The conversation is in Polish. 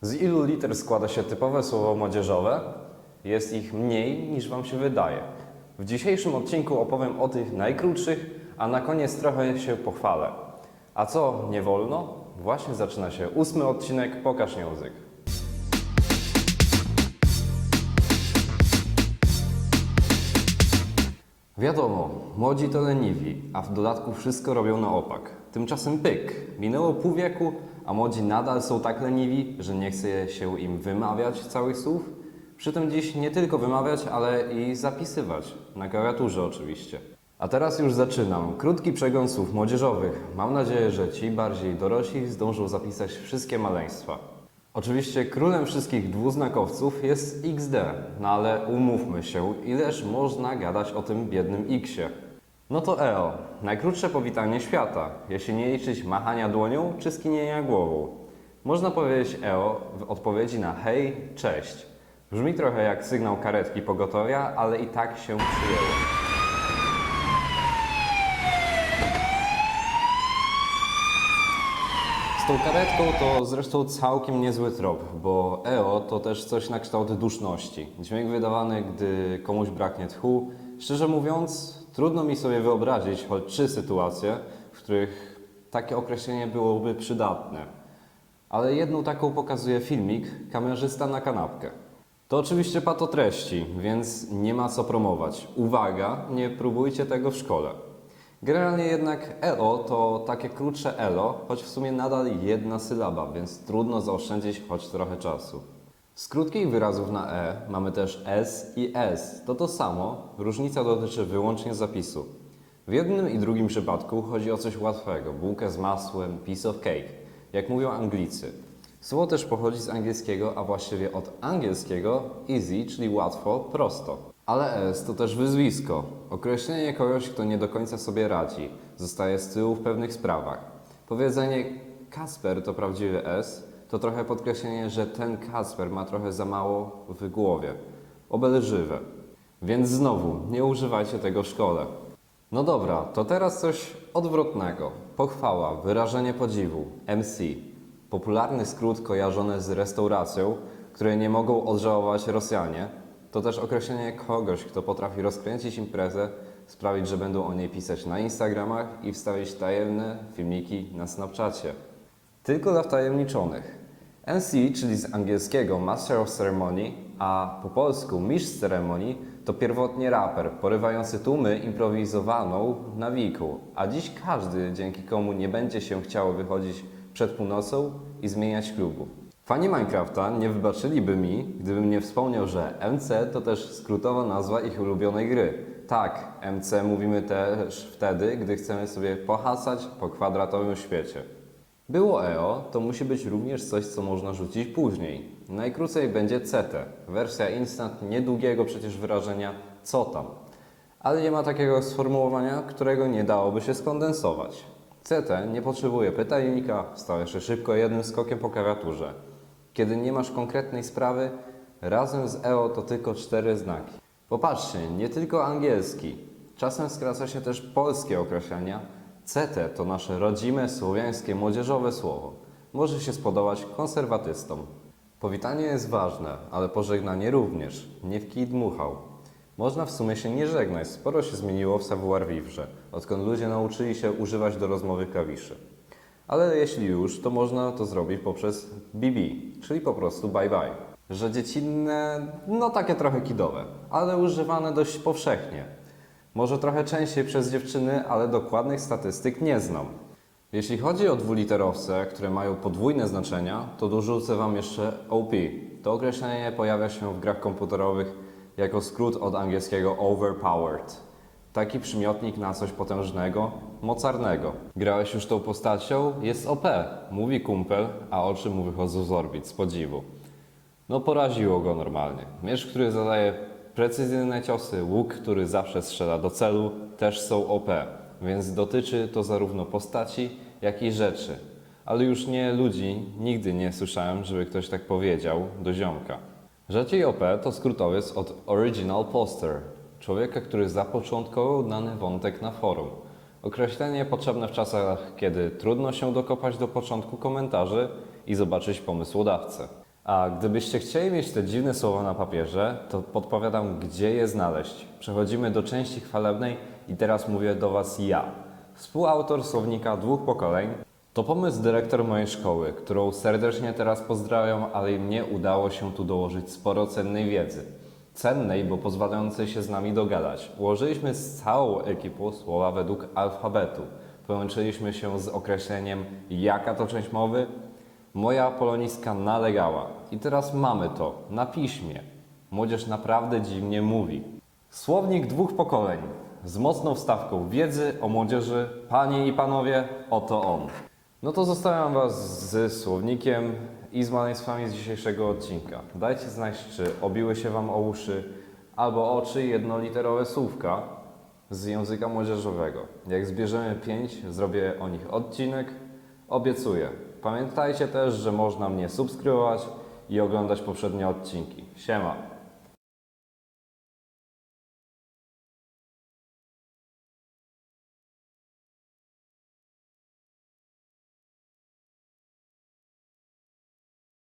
Z ilu liter składa się typowe słowo młodzieżowe? Jest ich mniej niż Wam się wydaje. W dzisiejszym odcinku opowiem o tych najkrótszych, a na koniec trochę się pochwalę. A co nie wolno? Właśnie zaczyna się ósmy odcinek Pokaż Język. Wiadomo, młodzi to leniwi, a w dodatku wszystko robią na opak. Tymczasem pyk, minęło pół wieku, a młodzi nadal są tak leniwi, że nie chce się im wymawiać całych słów. Przy tym dziś nie tylko wymawiać, ale i zapisywać. Na klawiaturze oczywiście. A teraz już zaczynam. Krótki przegląd słów młodzieżowych. Mam nadzieję, że ci bardziej dorośli zdążą zapisać wszystkie maleństwa. Oczywiście królem wszystkich dwuznakowców jest XD, no ale umówmy się, ileż można gadać o tym biednym Xie. No to EO, najkrótsze powitanie świata, jeśli nie liczyć machania dłonią czy skinienia głową. Można powiedzieć EO w odpowiedzi na hej, cześć. Brzmi trochę jak sygnał karetki pogotowia, ale i tak się przyjęło. Z tą karetką to zresztą całkiem niezły trop, bo EO to też coś na kształt duszności. Dźwięk wydawany, gdy komuś braknie tchu. Szczerze mówiąc, trudno mi sobie wyobrazić choć trzy sytuacje, w których takie określenie byłoby przydatne. Ale jedną taką pokazuje filmik Kamerzysta na kanapkę. To oczywiście pato treści, więc nie ma co promować. Uwaga, nie próbujcie tego w szkole. Generalnie jednak EO to takie krótsze ELO, choć w sumie nadal jedna sylaba, więc trudno zaoszczędzić choć trochę czasu. Z krótkich wyrazów na E mamy też S i S. To to samo, różnica dotyczy wyłącznie zapisu. W jednym i drugim przypadku chodzi o coś łatwego, bułkę z masłem, piece of cake, jak mówią Anglicy. Słowo też pochodzi z angielskiego, a właściwie od angielskiego easy, czyli łatwo, prosto. Ale S to też wyzwisko, określenie kogoś, kto nie do końca sobie radzi, zostaje z tyłu w pewnych sprawach. Powiedzenie Kasper to prawdziwy S to trochę podkreślenie, że ten Kasper ma trochę za mało w głowie. Obelżywe. Więc znowu, nie używajcie tego w szkole. No dobra, to teraz coś odwrotnego. Pochwała, wyrażenie podziwu, MC. Popularny skrót kojarzony z restauracją, której nie mogą odżałować Rosjanie. To też określenie kogoś, kto potrafi rozkręcić imprezę, sprawić, że będą o niej pisać na Instagramach i wstawić tajemne filmiki na Snapchacie. Tylko dla wtajemniczonych. MC, czyli z angielskiego Master of Ceremony, a po polsku mistrz ceremonii, to pierwotnie raper, porywający tłumy improwizowaną nawiku, a dziś każdy, dzięki komu nie będzie się chciało wychodzić przed północą i zmieniać klubu. Fani Minecrafta nie wybaczyliby mi, gdybym nie wspomniał, że MC to też skrótowa nazwa ich ulubionej gry. Tak, MC mówimy też wtedy, gdy chcemy sobie pohasać po kwadratowym świecie. Było EO, to musi być również coś, co można rzucić później. Najkrócej będzie CT, wersja instant niedługiego przecież wyrażenia co tam. Ale nie ma takiego sformułowania, którego nie dałoby się skondensować. CT nie potrzebuje pytajnika, stawia się szybko jednym skokiem po klawiaturze. Kiedy nie masz konkretnej sprawy, razem z EO to tylko cztery znaki. Popatrzcie, nie tylko angielski. Czasem skraca się też polskie określenia. CT to nasze rodzime, słowiańskie, młodzieżowe słowo. Może się spodobać konserwatystom. Powitanie jest ważne, ale pożegnanie również. Nie w kij dmuchał. Można w sumie się nie żegnać, sporo się zmieniło w savoir-vivre, odkąd ludzie nauczyli się używać do rozmowy klawiszy. Ale jeśli już, to można to zrobić poprzez BB, czyli po prostu bye bye. Że dziecinne, no takie trochę kidowe, ale używane dość powszechnie. Może trochę częściej przez dziewczyny, ale dokładnych statystyk nie znam. Jeśli chodzi o dwuliterowce, które mają podwójne znaczenia, to dorzucę Wam jeszcze OP. To określenie pojawia się w grach komputerowych jako skrót od angielskiego overpowered. Taki przymiotnik na coś potężnego, mocarnego. Grałeś już tą postacią? Jest OP, mówi kumpel, a oczy mu wychodzą z orbit, z podziwu. No poraziło go normalnie. Miecz, który zadaje precyzyjne ciosy, łuk, który zawsze strzela do celu, też są OP, więc dotyczy to zarówno postaci, jak i rzeczy. Ale już nie ludzi, nigdy nie słyszałem, żeby ktoś tak powiedział do ziomka. Rzadziej OP to skrótowiec od Original Poster, człowieka, który zapoczątkował dany wątek na forum. Określenie potrzebne w czasach, kiedy trudno się dokopać do początku komentarzy i zobaczyć pomysłodawcę. A gdybyście chcieli mieć te dziwne słowa na papierze, to podpowiadam, gdzie je znaleźć. Przechodzimy do części chwalebnej i teraz mówię do Was ja. Współautor słownika dwóch pokoleń. To pomysł dyrektor mojej szkoły, którą serdecznie teraz pozdrawiam, ale i mnie udało się tu dołożyć sporo cennej wiedzy. Cennej, bo pozwalającej się z nami dogadać. Ułożyliśmy z całą ekipą słowa według alfabetu. Połączyliśmy się z określeniem jaka to część mowy, Moja polonistka nalegała. I teraz mamy to na piśmie. Młodzież naprawdę dziwnie mówi. Słownik dwóch pokoleń. Z mocną wstawką wiedzy o młodzieży. Panie i panowie, oto on. No to zostawiam Was z słownikiem i z maleństwami z dzisiejszego odcinka. Dajcie znać, czy obiły się Wam o uszy albo oczy jednoliterowe słówka z języka młodzieżowego. Jak zbierzemy pięć, zrobię o nich odcinek. Obiecuję. Pamiętajcie też, że można mnie subskrybować i oglądać poprzednie odcinki. Siema!